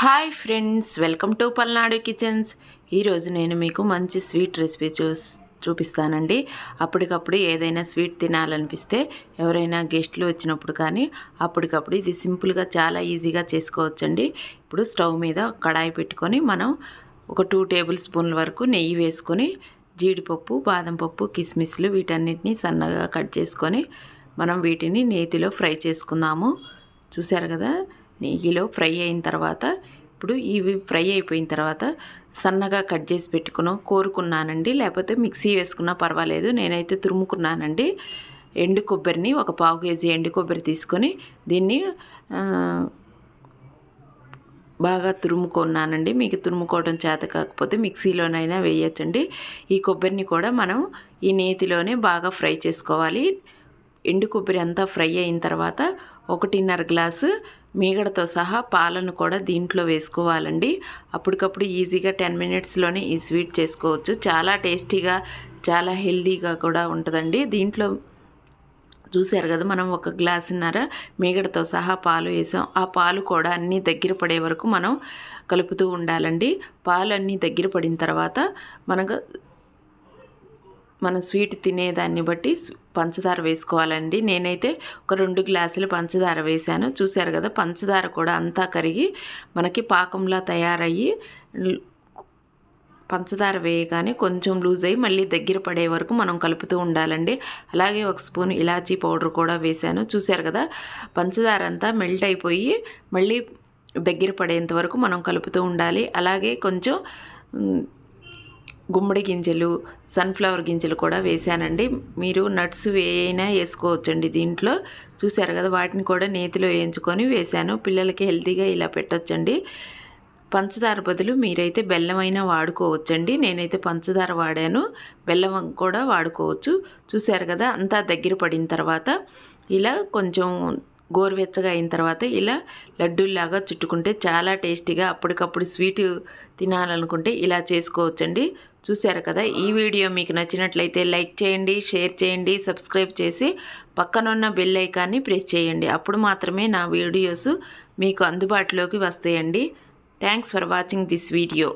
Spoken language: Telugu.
Hi friends welcome to Palnadu kitchens. ఈరోజు నేను మీకు మంచి స్వీట్ రెసిపీ చూ చూపిస్తానండి. అప్పటికప్పుడు ఏదైనా స్వీట్ తినాలనిపిస్తే ఎవరైనా గెస్ట్లు వచ్చినప్పుడు కానీ అప్పటికప్పుడు ఇది సింపుల్గా చాలా ఈజీగా చేసుకోవచ్చండి. ఇప్పుడు స్టవ్ మీద కడాయి పెట్టుకొని మనం ఒక టూ టేబుల్ స్పూన్ల వరకు నెయ్యి వేసుకొని జీడిపప్పు బాదం పప్పు కిస్మిస్లు వీటన్నిటిని సన్నగా కట్ చేసుకొని మనం వీటిని నేతిలో ఫ్రై చేసుకుందాము. చూసారు కదా? నెయ్యిలో ఫ్రై అయిన తర్వాత ఇప్పుడు ఇవి ఫ్రై అయిపోయిన తర్వాత సన్నగా కట్ చేసి పెట్టుకుని కోరుకున్నానండి. లేకపోతే మిక్సీ వేసుకున్నా పర్వాలేదు. నేనైతే తురుముకున్నానండి. ఎండు కొబ్బరిని ఒక పావు కేజీ ఎండు కొబ్బరి తీసుకొని దీన్ని బాగా తురుముకున్నానండి. మీకు తురుముకోవడం చేత కాకపోతే మిక్సీలోనైనా వేయచ్చండి. ఈ కొబ్బరిని కూడా మనం ఈ నేతిలోనే బాగా ఫ్రై చేసుకోవాలి. ఎండు కొబ్బరి అంతా ఫ్రై అయిన తర్వాత ఒకటిన్నర గ్లాసు మీగడతో సహా పాలను కూడా దీంట్లో వేసుకోవాలండి. అప్పటికప్పుడు ఈజీగా టెన్ మినిట్స్లోనే ఈ స్వీట్ చేసుకోవచ్చు. చాలా టేస్టీగా చాలా హెల్దీగా కూడా ఉంటుందండి. దీంట్లో చూశారు కదా మనం ఒక గ్లాసున్నర మీగడతో సహా పాలు వేసాం. ఆ పాలు కూడా అన్నీ దగ్గర పడే వరకు మనం కలుపుతూ ఉండాలండి. పాలు అన్నీ దగ్గర పడిన తర్వాత మనకు మన స్వీట్ తినేదాన్ని బట్టి పంచదార వేసుకోవాలండి. నేనైతే ఒక రెండు గ్లాసులు పంచదార వేశాను. చూశారు కదా పంచదార కూడా అంతా కరిగి మనకి పాకంలా తయారయ్యి పంచదార వేయగానే కొంచెం లూజ్ అయ్యి మళ్ళీ దగ్గర పడే వరకు మనం కలుపుతూ ఉండాలండి. అలాగే ఒక స్పూన్ ఇలాచీ పౌడర్ కూడా వేశాను. చూశారు కదా పంచదార అంతా మెల్ట్ అయిపోయి మళ్ళీ దగ్గర పడేంత వరకు మనం కలుపుతూ ఉండాలి. అలాగే కొంచెం గుమ్మడి గింజలు సన్ఫ్లవర్ గింజలు కూడా వేసానండి మీరు నట్స్ వేయైనా వేసుకోవచ్చండి దీంట్లో. చూశారు కదా వాటిని కూడా నేతిలో వేయించుకొని వేశాను. పిల్లలకి హెల్తీగా ఇలా పెట్టొచ్చండి. పంచదార బదులు మీరైతే బెల్లమైనా వాడుకోవచ్చండి. నేనైతే పంచదార వాడాను. బెల్లం కూడా వాడుకోవచ్చు. చూశారు కదా అంతా దగ్గర పడిన తర్వాత ఇలా కొంచెం గోరువెచ్చగా అయిన తర్వాత ఇలా లడ్డూల్లాగా చుట్టుకుంటే చాలా టేస్టీగా అప్పటికప్పుడు స్వీట్ తినాలనుకుంటే ఇలా చేసుకోవచ్చండి. చూశారు కదా ఈ వీడియో మీకు నచ్చినట్లయితే లైక్ చేయండి షేర్ చేయండి సబ్స్క్రైబ్ చేసి పక్కనున్న బెల్ ఐకాన్ని ప్రెస్ చేయండి. అప్పుడు మాత్రమే నా వీడియోస్ మీకు అందుబాటులోకి వస్తాయండి. Thanks for watching this video.